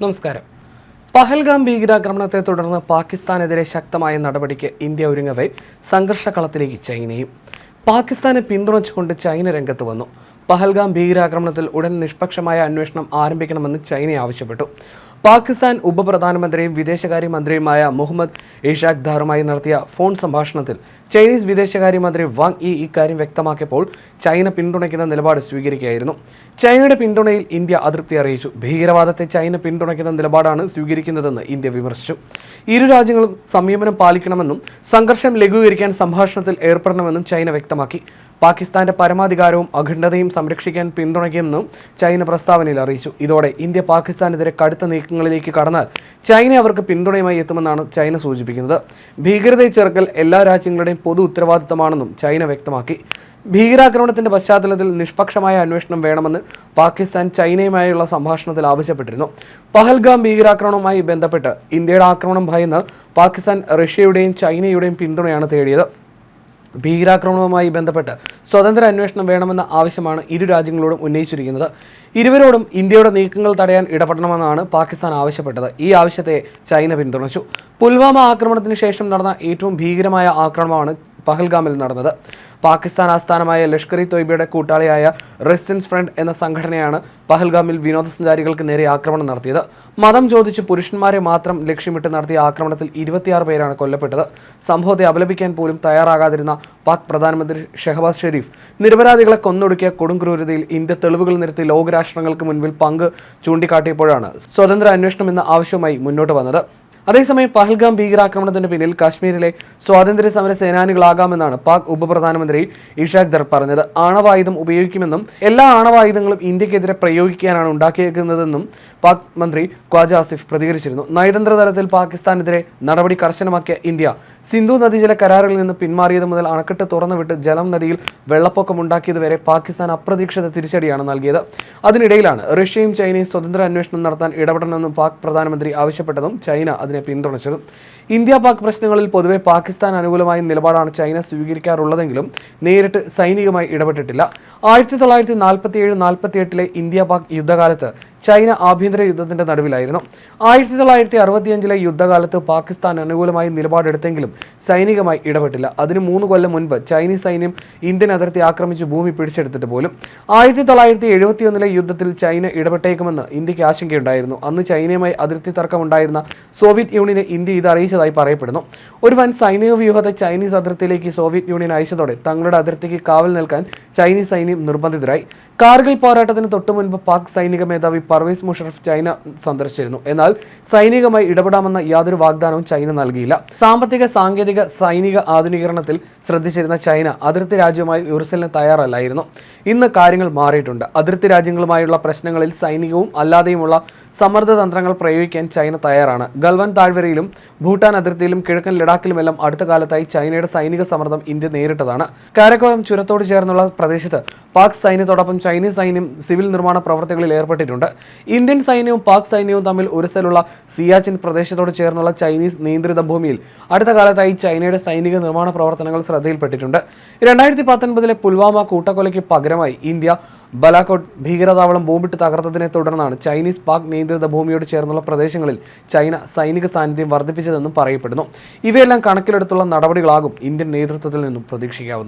നമസ്കാരം. പഹൽഗാം ഭീകരാക്രമണത്തെ തുടർന്ന് പാകിസ്ഥാനെതിരെ ശക്തമായ നടപടിക്ക് ഇന്ത്യ ഒരുങ്ങവേ സംഘർഷക്കളത്തിലേക്ക് ചൈനയും. പാകിസ്ഥാനെ പിന്തുണച്ചുകൊണ്ട് ചൈന രംഗത്ത് വന്നു. പഹൽഗാം ഭീകരാക്രമണത്തിൽ ഉടൻ നിഷ്പക്ഷമായ അന്വേഷണം ആരംഭിക്കണമെന്ന് ചൈന ആവശ്യപ്പെട്ടു. പാകിസ്ഥാൻ ഉപപ്രധാനമന്ത്രിയും വിദേശകാര്യമന്ത്രിയുമായ മുഹമ്മദ് ഇഷാഖ് ധാറുമായി നടത്തിയ ഫോൺ സംഭാഷണത്തിൽ ചൈനീസ് വിദേശകാര്യമന്ത്രി വാങ് ഇ ഇക്കാര്യം വ്യക്തമാക്കിയപ്പോൾ ചൈന പിന്തുണയ്ക്കുന്ന നിലപാട് സ്വീകരിക്കുകയായിരുന്നു. ചൈനയുടെ പിന്തുണയിൽ ഇന്ത്യ അതൃപ്തി അറിയിച്ചു. ഭീകരവാദത്തെ ചൈന പിന്തുണയ്ക്കുന്ന നിലപാടാണ് സ്വീകരിക്കുന്നതെന്ന് ഇന്ത്യ വിമർശിച്ചു. ഇരു രാജ്യങ്ങളും സംയമനം പാലിക്കണമെന്നും സംഘർഷം ലഘൂകരിക്കാൻ സംഭാഷണത്തിൽ ഏർപ്പെടണമെന്നും ചൈന വ്യക്തമാക്കി. പാകിസ്ഥാന്റെ പരമാധികാരവും അഖണ്ഡതയും സംരക്ഷിക്കാൻ പിന്തുണയ്ക്കുമെന്നും ചൈന പ്രസ്താവനയിൽ അറിയിച്ചു. ഇതോടെ ഇന്ത്യ പാകിസ്ഥാനെതിരെ കടുത്ത നീക്കങ്ങളിലേക്ക് കടന്നാൽ ചൈന അവർക്ക് പിന്തുണയുമായി എത്തുമെന്നാണ് ചൈന സൂചിപ്പിക്കുന്നത്. ഭീകരതയെ ചെറുക്കൽ എല്ലാ രാജ്യങ്ങളുടെയും പൊതു ഉത്തരവാദിത്തമാണെന്നും ചൈന വ്യക്തമാക്കി. ഭീകരാക്രമണത്തിന്റെ പശ്ചാത്തലത്തിൽ നിഷ്പക്ഷമായ അന്വേഷണം വേണമെന്ന് പാകിസ്ഥാൻ ചൈനയുമായുള്ള സംഭാഷണത്തിൽ ആവശ്യപ്പെട്ടിരുന്നു. പഹൽഗാം ഭീകരാക്രമണവുമായി ബന്ധപ്പെട്ട് ഇന്ത്യയുടെ ആക്രമണം ഭയന്ന് പാകിസ്ഥാൻ റഷ്യയുടെയും ചൈനയുടെയും പിന്തുണയാണ് തേടിയത്. ഭീകരാക്രമണവുമായി ബന്ധപ്പെട്ട് സ്വതന്ത്ര അന്വേഷണം വേണമെന്ന ആവശ്യമാണ് ഇരു രാജ്യങ്ങളോടും ഉന്നയിച്ചിരിക്കുന്നത്. ഇരുവരോടും ഇന്ത്യയുടെ നീക്കങ്ങൾ തടയാൻ ഇടപെടണമെന്നാണ് പാകിസ്ഥാൻ ആവശ്യപ്പെട്ടത്. ഈ ആവശ്യത്തെ ചൈന പിന്തുണച്ചു. പുൽവാമ ആക്രമണത്തിന് ശേഷം നടന്ന ഏറ്റവും ഭീകരമായ ആക്രമണമാണ് പഹൽഗാമിൽ നടന്നത്. പാകിസ്ഥാൻ ആസ്ഥാനമായ ലഷ്കർ ഇ തൊയ്ബയുടെ കൂട്ടാളിയായ റെസിസ്റ്റൻസ് ഫ്രണ്ട് എന്ന സംഘടനയാണ് പഹൽഗാമിൽ വിനോദസഞ്ചാരികൾക്ക് നേരെ ആക്രമണം നടത്തിയത്. മതം ചോദിച്ച് പുരുഷന്മാരെ മാത്രം ലക്ഷ്യമിട്ട് നടത്തിയ ആക്രമണത്തിൽ ഇരുപത്തിയാറ് പേരാണ് കൊല്ലപ്പെട്ടത്. സംഭവത്തെ അപലപിക്കാൻ പോലും തയ്യാറാകാതിരുന്ന പാക് പ്രധാനമന്ത്രി ഷെഹബാസ് ഷെരീഫ് നിരപരാധികളെ കൊന്നൊടുക്കിയ കൊടുംക്രൂരതയിൽ ഇന്ത്യ തെളിവുകൾ നിരത്തി ലോകരാഷ്ട്രങ്ങൾക്ക് മുൻപിൽ പങ്ക് ചൂണ്ടിക്കാട്ടിയപ്പോഴാണ് സ്വതന്ത്ര അന്വേഷണം എന്ന ആവശ്യവുമായി മുന്നോട്ട് വന്നത്. അതേസമയം പഹൽഗാം ഭീകരാക്രമണത്തിന് പിന്നിൽ കാശ്മീരിലെ സ്വാതന്ത്ര്യ സമര സേനാനികളാകാമെന്നാണ് പാക് ഉപപ്രധാനമന്ത്രി ഇഷാഖ് ദർ പറഞ്ഞത്. ആണവായുധം ഉപയോഗിക്കുമെന്നും എല്ലാ ആണവായുധങ്ങളും ഇന്ത്യക്കെതിരെ പ്രയോഗിക്കാനാണ് ഉണ്ടാക്കിയേക്കുന്നതെന്നും പാക് മന്ത്രി ഖ്വാജ ആസിഫ് പ്രതികരിച്ചിരുന്നു. നയതന്ത്ര തലത്തിൽ പാകിസ്ഥാനെതിരെ നടപടി കർശനമാക്കിയ ഇന്ത്യ സിന്ധു നദീജല കരാറിൽ നിന്ന് പിന്മാറിയത് മുതൽ അണക്കെട്ട് തുറന്നുവിട്ട് ജലം നദിയിൽ വെള്ളപ്പൊക്കമുണ്ടാക്കിയതുവരെ പാകിസ്ഥാൻ അപ്രതീക്ഷിത തിരിച്ചടിയാണ് നൽകിയത്. അതിനിടയിലാണ് റഷ്യയും ചൈനയും സ്വതന്ത്ര അന്വേഷണം നടത്താൻ ഇടപെടണമെന്നും പാക് പ്രധാനമന്ത്രി ആവശ്യപ്പെട്ടതും ചൈന അതിനെ പിന്തുണച്ചതും. ഇന്ത്യ പാക് പ്രശ്നങ്ങളിൽ പൊതുവെ പാകിസ്ഥാൻ അനുകൂലമായ നിലപാടാണ് ചൈന സ്വീകരിക്കാറുള്ളതെങ്കിലും നേരിട്ട് സൈനികമായി ഇടപെട്ടിട്ടില്ല. ആയിരത്തി തൊള്ളായിരത്തി നാൽപ്പത്തി ഏഴ് നാൽപ്പത്തി എട്ടിലെ ഇന്ത്യ പാക് യുദ്ധകാലത്ത് ചൈന ആഭ്യന്തര യുദ്ധത്തിന്റെ നടുവിലായിരുന്നു. ആയിരത്തി തൊള്ളായിരത്തി അറുപത്തിയഞ്ചിലെ യുദ്ധകാലത്ത് പാകിസ്ഥാൻ അനുകൂലമായി നിലപാടെടുത്തെങ്കിലും സൈനികമായി ഇടപെട്ടില്ല. അതിന് മൂന്ന് കൊല്ലം മുൻപ് ചൈനീസ് സൈന്യം ഇന്ത്യൻ അതിർത്തി ആക്രമിച്ച് ഭൂമി പിടിച്ചെടുത്തിട്ട് പോലും ആയിരത്തി തൊള്ളായിരത്തി എഴുപത്തിയൊന്നിലെ യുദ്ധത്തിൽ ചൈന ഇടപെട്ടേക്കുമെന്ന് ഇന്ത്യയ്ക്ക് ആശങ്കയുണ്ടായിരുന്നു. അന്ന് ചൈനയുമായി അതിർത്തി തർക്കമുണ്ടായിരുന്ന സോവിയറ്റ് യൂണിയനെ ഇന്ത്യ ഇത് അറിയിച്ചതായി പറയപ്പെടുന്നു. ഒരു വൻ സൈനിക വ്യൂഹത്തെ ചൈനീസ് അതിർത്തിയിലേക്ക് സോവിയറ്റ് യൂണിയൻ അയച്ചതോടെ തങ്ങളുടെ അതിർത്തിക്ക് കാവൽ നിൽക്കാൻ ചൈനീസ് സൈന്യം നിർബന്ധിതരായി. കാർഗിൽ പോരാട്ടത്തിന് തൊട്ടു മുൻപ് പാക് സൈനിക മേധാവി പർവേസ് മുഷറഫ് ചൈന സന്ദർശിച്ചിരുന്നു. എന്നാൽ സൈനികമായി ഇടപെടാമെന്ന യാതൊരു വാഗ്ദാനവും ചൈന നൽകിയില്ല. സാമ്പത്തിക സാങ്കേതിക സൈനിക ആധുനീകരണത്തിൽ ശ്രദ്ധിച്ചിരുന്ന ചൈന അതിർത്തി രാജ്യവുമായി ഉറസലിന് തയ്യാറല്ലായിരുന്നു. ഇന്ന് കാര്യങ്ങൾ മാറിയിട്ടുണ്ട്. അതിർത്തി രാജ്യങ്ങളുമായുള്ള പ്രശ്നങ്ങളിൽ സൈനികവും അല്ലാതെയുമുള്ള സമ്മർദ്ദ തന്ത്രങ്ങൾ പ്രയോഗിക്കാൻ ചൈന തയ്യാറാണ്. ഗൽവൻ താഴ്വരയിലും ഭൂട്ടാൻ അതിർത്തിയിലും കിഴക്കൻ ലഡാക്കിലുമെല്ലാം അടുത്ത കാലത്തായി ചൈനയുടെ സൈനിക സമ്മർദ്ദം ഇന്ത്യ നേരിട്ടതാണ്. കാരക്കോറം ചുരത്തോട് ചേർന്നുള്ള പ്രദേശത്ത് പാക് സൈന്യത്തോടൊപ്പം ചൈനീസ് സൈന്യം സിവിൽ നിർമ്മാണ പ്രവർത്തികളിൽ ഏർപ്പെട്ടിട്ടുണ്ട്. ഇന്ത്യൻ സൈന്യവും പാക് സൈന്യവും തമ്മിൽ ഉരസലുള്ള സിയാച്ചിൻ പ്രദേശത്തോട് ചേർന്നുള്ള ചൈനീസ് നിയന്ത്രിത ഭൂമിയിൽ അടുത്ത കാലത്തായി ചൈനയുടെ സൈനിക നിർമ്മാണ പ്രവർത്തനങ്ങൾ ശ്രദ്ധയിൽപ്പെട്ടിട്ടുണ്ട്. രണ്ടായിരത്തി പത്തൊൻപതിലെ പുൽവാമ കൂട്ടക്കൊലയ്ക്ക് പകരമായി ഇന്ത്യ ബലാക്കോട്ട് ഭീകരതാവളം ബോംബിട്ട് തകർത്തതിനെ തുടർന്നാണ് ചൈനീസ് പാക് നിയന്ത്രിത ഭൂമിയോട് ചേർന്നുള്ള പ്രദേശങ്ങളിൽ ചൈന സൈനിക സാന്നിധ്യം വർദ്ധിപ്പിച്ചതെന്നും പറയപ്പെടുന്നു. ഇവയെല്ലാം കണക്കിലെടുത്തുള്ള നടപടികളാകും ഇന്ത്യൻ നേതൃത്വത്തിൽ നിന്നും പ്രതീക്ഷിക്കാവുന്നത്.